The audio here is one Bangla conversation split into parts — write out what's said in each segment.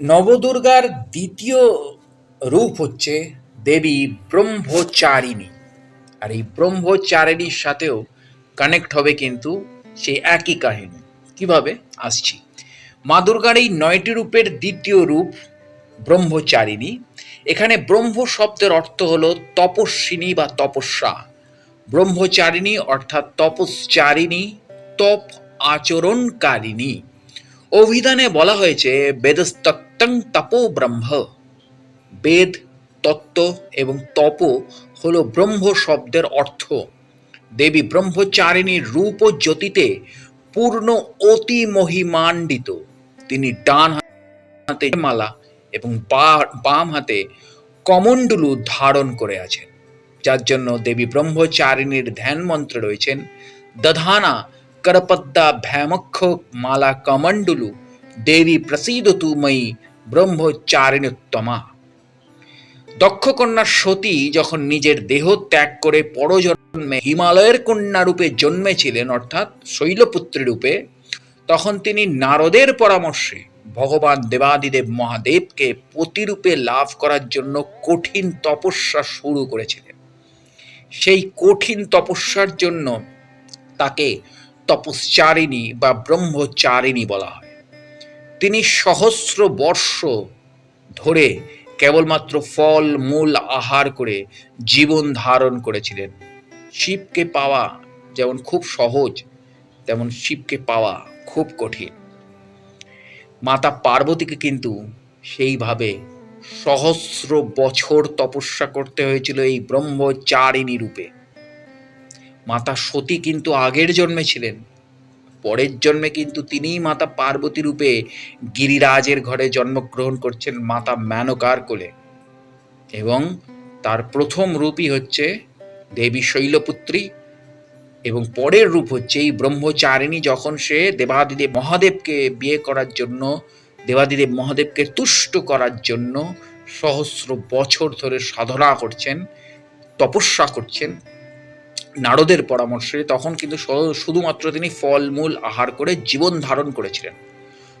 নবদুর্গার দ্বিতীয় রূপ হচ্ছে দেবী ব্রহ্মচারিণী। আর এই ব্রহ্মচারিণীর সাথেও কানেক্ট হবে কিন্তু সেই একই কাহিনী। কীভাবে? আসছি। মা দুর্গার এই নয়টি রূপের দ্বিতীয় রূপ ব্রহ্মচারিণী। এখানে ব্রহ্ম শব্দের অর্থ হলো তপস্বিনী বা তপস্যা। ব্রহ্মচারিণী অর্থাৎ তপশ্চারিণী, তপ আচরণকারিণী। অভিধানে বলা হয়েছে বেদস্তত্ত্বং তপো ব্রহ্ম। বেদ, তত্ত্ব এবং তপ হল ব্রহ্ম শব্দের অর্থ। দেবী ব্রহ্মচারিণীর রূপ ও জ্যোতিতে পূর্ণ অতি মহিমান্বিত। তিনি ডান হাতে মালা এবং বাম হাতে কমণ্ডলু ধারণ করে আছেন। যার জন্য দেবী ব্রহ্মচারিণীর ধ্যান মন্ত্র রয়েছেন, দধানা ভ্যামক্ষ মালা কমণ্ডলু দেবী প্রসীদতু ময়ী ব্রহ্মচারিণোত্তমা দক্ষকন্যা সতী যখন নিজের দেহ ত্যাগ করে পরজন্মে হিমালয়ের কন্যা রূপে জন্মেছিলেন অর্থাৎ শৈলপুত্রী রূপে তখন তিনি নারদের পরামর্শে ভগবান দেবাদিদেব মহাদেবকে প্রতিরূপে লাভ করার জন্য কঠিন তপস্যা শুরু করেছিলেন। সেই কঠিন তপস্যার জন্য তাকে তপশ্চারিণী বা ব্রহ্মচারিণী বলা হয়। তিনি সহস্র বর্ষ ধরে কেবলমাত্র ফল, মূল আহার করে জীবন ধারণ করেছিলেন। শিবকে পাওয়া যেমন খুব সহজ, তেমন শিবকে পাওয়া খুব কঠিন। মাতা পার্বতীকে কিন্তু সেইভাবে সহস্র বছর তপস্যা করতে হয়েছিল এই ব্রহ্মচারিণী রূপে। মাতা সতী কিন্তু আগের জন্মে ছিলেন। পরের জন্মে কিন্তু তিনিই মাতা পার্বতী রূপে গিরিরাজের ঘরে জন্মগ্রহণ করছেন মাতা ম্যানকার কোলে। এবং তার প্রথম রূপই হচ্ছে দেবী শৈলপুত্রী এবং পরের রূপ হচ্ছে এই ব্রহ্মচারিণী যখন সে দেবাদিদেব মহাদেবকে বিয়ে করার জন্য, দেবাদিদেব মহাদেবকে তুষ্ট করার জন্য সহস্র বছর ধরে সাধনা করছেন, তপস্যা করছেন নারদের পরামর্শে তখন কিন্তু শুধুমাত্র তিনি ফলমূল আহার করে জীবন ধারণ করেছিলেন।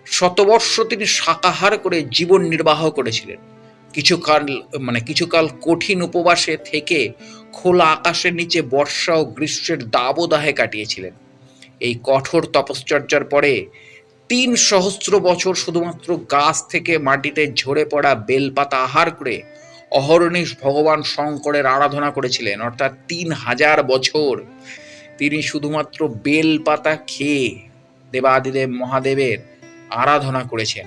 শতবর্ষ তিনি শাকাহার করে জীবন নির্বাহ করেছিলেন। কিছুকাল মানে কিছুকাল কঠিন উপবাসে থেকে খোলা আকাশের নিচে বর্ষা ও গ্রীষ্মের দাবদাহে কাটিয়েছিলেন। এই কঠোর তপশ্চর্যার পরে তিন সহস্র বছর শুধুমাত্র গাছ থেকে মাটিতে ঝরে পড়া বেলপাতা আহার করে অহর্নিশ ভগবান শঙ্করের আরাধনা করেছিলেন, অর্থাৎ তিন হাজার বছর। তিনি শুধুমাত্র বেলপাতা খেয়ে দেবাদিদেব মহাদেবের আরাধনা করেছেন।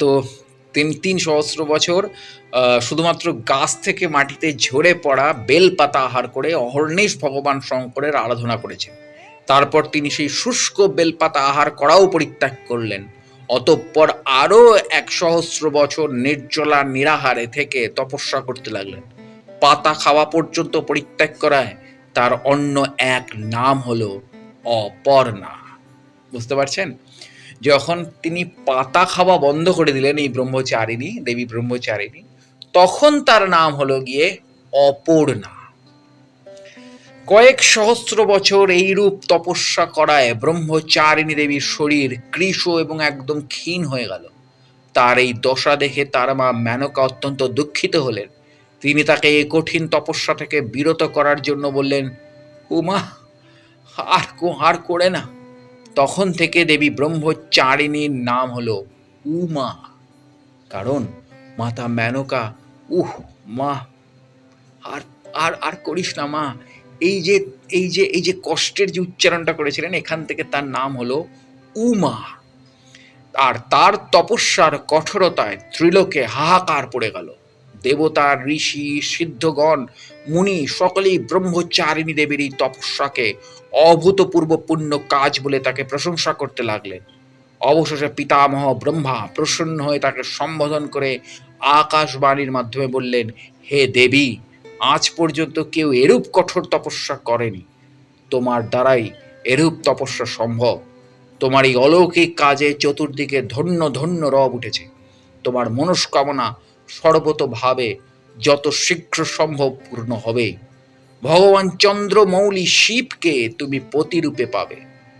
তো তিন তিন সহস্র বছর শুধুমাত্র গাছ থেকে মাটিতে ঝরে পড়া বেলপাতা আহার করে অহর্নিশ ভগবান শঙ্করের আরাধনা করেছেন। তারপর তিনি সেই শুষ্ক বেলপাতা আহার করাও পরিত্যাগ করলেন। অতঃপর আরও এক সহস্র বছর নির্জলা নিরাহারে থেকে তপস্যা করতে লাগলেন। পাতা খাওয়া পর্যন্ত পরিত্যাগ করায় তার অন্য এক নাম হলো অপর্ণা। বুঝতে পারছেন? যখন তিনি পাতা খাওয়া বন্ধ করে দিলেন এই ব্রহ্মচারিণী, দেবী ব্রহ্মচারিণী, তখন তার নাম হলো গিয়ে অপর্ণা। কয়েক সহস্র বছর এই রূপ তপস্যা করায় ব্রহ্মচারিণী দেবীর শরীর কৃশ এবং একদম ক্ষীণ হয়ে গেল। তার এই দশা দেখে তার মা মেনকা অত্যন্ত দুঃখিত হলেন। তিনি তাকে এই কঠিন তপস্যা থেকে বিরত করার জন্য বললেন, উমা, আর কো- আর করে না। তখন থেকে দেবী ব্রহ্মচারিণীর নাম হলো উমা। কারণ মাতা মেনকা, উহ, মা, আর আর আর করিস না মা এই যে এই যে এই যে কষ্টের যে উচ্চারণটা করেছিলেন, এখান থেকে তার নাম হলো উমা। আর তার তপস্যার কঠোরতায় ত্রিলোকে হাহাকার পড়ে গেল। দেবতা, ঋষি, সিদ্ধগণ, মুনি সকলেই ব্রহ্মচারিণী দেবীর এই তপস্যাকে অভূতপূর্ব পুণ্য কাজ বলে তাকে প্রশংসা করতে লাগলেন। অবশেষে পিতামহ ব্রহ্মা প্রসন্ন হয়ে তাকে সম্বোধন করে আকাশবাণীর মাধ্যমে বললেন, হে দেবী আজ পর্যন্ত কেউ এরূপ কঠোর তপস্যা করেনি। তোমার দ্বারাই এরূপ তপস্যা সম্ভব। তোমার এই অলৌকিক কাজে চতুর্দিকে ধন্য ধন্য রব উঠেছে। তোমার মনস্কামনা সর্বতভাবে যত শীঘ্র সম্ভব পূর্ণ হবে। ভগবান চন্দ্রমৌলি শিবকে তুমি প্রতিরূপে পাবে।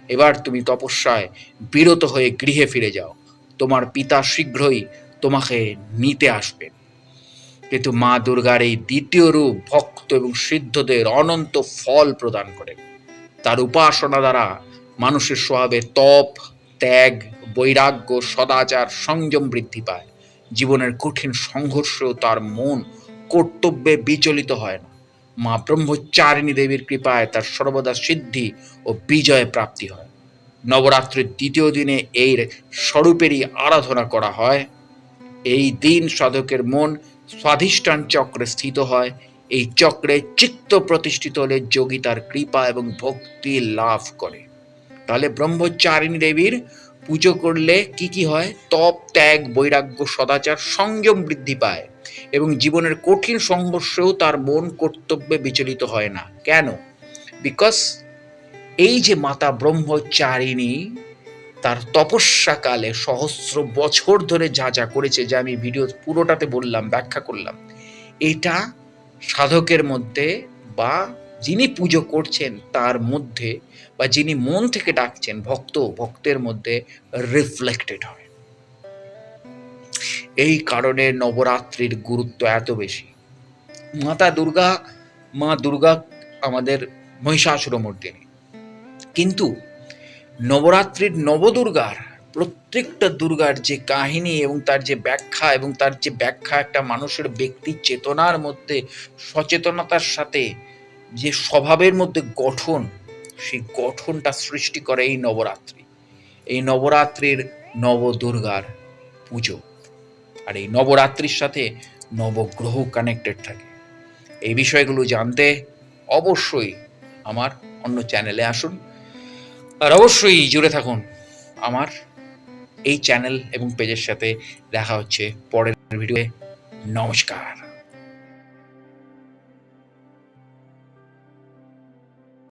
এবার তুমি তপস্যায় বিরত হয়ে গৃহে ফিরে যাও। তোমার পিতা শীঘ্রই তোমাকে নিতে আসবেন। কিন্তু মা দুর্গার এই দ্বিতীয় রূপ ভক্ত এবং সিদ্ধদের অনন্ত ফল প্রদান করেন তার উপাসনা দ্বারা মানুষের স্বভাবে তপ, ত্যাগ, বৈরাগ্য, সদাচার, সংযম বৃদ্ধি পায়। জীবনের কঠিন সংঘর্ষেও তার মন কর্তব্যে বিচলিত হয় না। মা ব্রহ্মচারিণী দেবীর কৃপায় তার সর্বদা সিদ্ধি ও বিজয় প্রাপ্তি হয়। নবরাত্রির দ্বিতীয় দিনে এই স্বরূপেরই আরাধনা করা হয়। এই দিন সাধকের মন স্বাধিষ্ঠান চক্রে স্থিত হয়। এই চক্রে চিত্ত প্রতিষ্ঠিত হলে যোগী তার কৃপা এবং ভক্তি লাভ করে। তাহলে ব্রহ্মচারিণী দেবীর পুজো করলে কি কি হয়? তপ, ত্যাগ, বৈরাগ্য, সদাচার, সংযম বৃদ্ধি পায় এবং জীবনের কঠিন সংঘর্ষেও তার মন কর্তব্যে বিচলিত হয় না। কেন? বিকজ এই যে মাতা ব্রহ্মচারিণী তার তপস্যাকালে সহস্র বছর ধরে যা যা করেছে যা আমি ভিডিও পুরোটাতে বললাম, ব্যাখ্যা করলাম। এটা সাধকের মধ্যে বা যিনি পুজো করছেন তার মধ্যে বা যিনি মন থেকে ডাকছেন ভক্ত, ভক্তের মধ্যে রিফ্লেক্টেড হয়। এই কারণে নবরাত্রির গুরুত্ব এত বেশি। মাতা দুর্গা, মা দুর্গা আমাদের মহিষাসুরমর্দিনী। কিন্তু নবরাত্রির নবদুর্গার, প্রত্যেকটা দুর্গার যে কাহিনী এবং তার যে ব্যাখ্যা এবং তার যে ব্যাখ্যা একটা মানুষের ব্যক্তি চেতনার মধ্যে, সচেতনতার সাথে যে স্বভাবের মধ্যে গঠন, সেই গঠনটা সৃষ্টি করে এই নবরাত্রি। এই নবরাত্রির নবদুর্গার পুজো আর এই নবরাত্রির সাথে নবগ্রহ কানেক্টেড থাকে। এই বিষয়গুলো জানতে অবশ্যই আমার অন্য চ্যানেলে আসুন। আর অবশ্যই জুড়ে থাকুন। আমার এই চ্যানেল এবং পেজের সাথে দেখা হচ্ছে পরের ভিডিওয়ে নমস্কার।